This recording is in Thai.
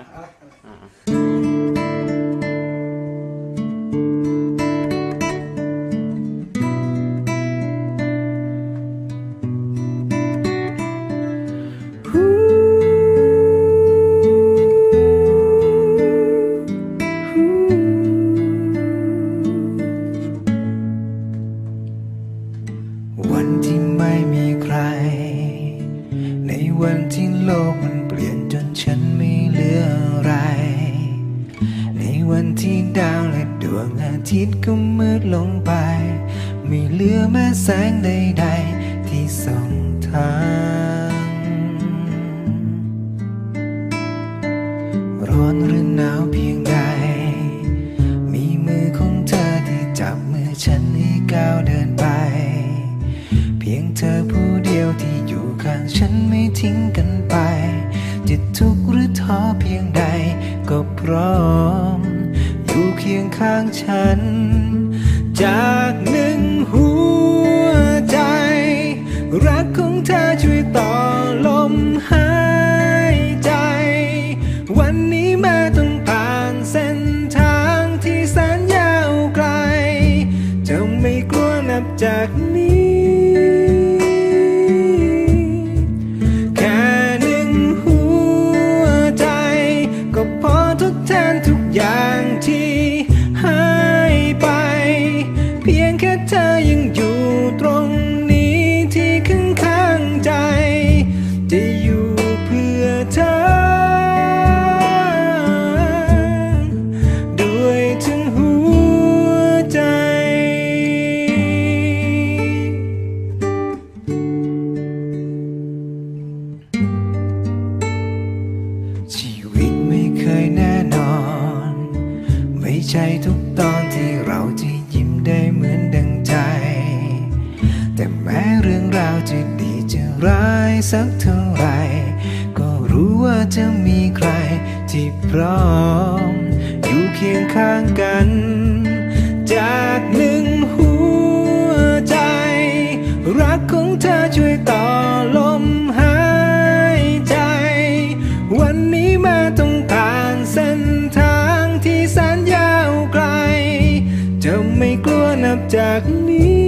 วัน วันที่โลกมันเปลี่ยนจนฉันไม่เหลืออะไร ในวันที่ดาวและดวงอาทิตย์ก็มืดลงไป ไม่เหลือแม้แสงใดๆ ที่ส่องทางร้อนหรือหนาวเพียง ข้างฉันไม่ทิ้งกันไป จะทุกข์หรือท้อเพียงใด ก็พร้อม อยู่เคียงข้างฉัน จากหนึ่ แทนทุกอย่างที่ ใช่ทุกตอนที่เราจะยิ้มได้เหมือนดังใจ แต่แม้เรื่องราวจะดีจะร้ายสักเท่าไหรก็รู้ว่าจะมีใครที่พร้อมอยู่เคียงข้างกัน ไม่กลัวนับจากนี้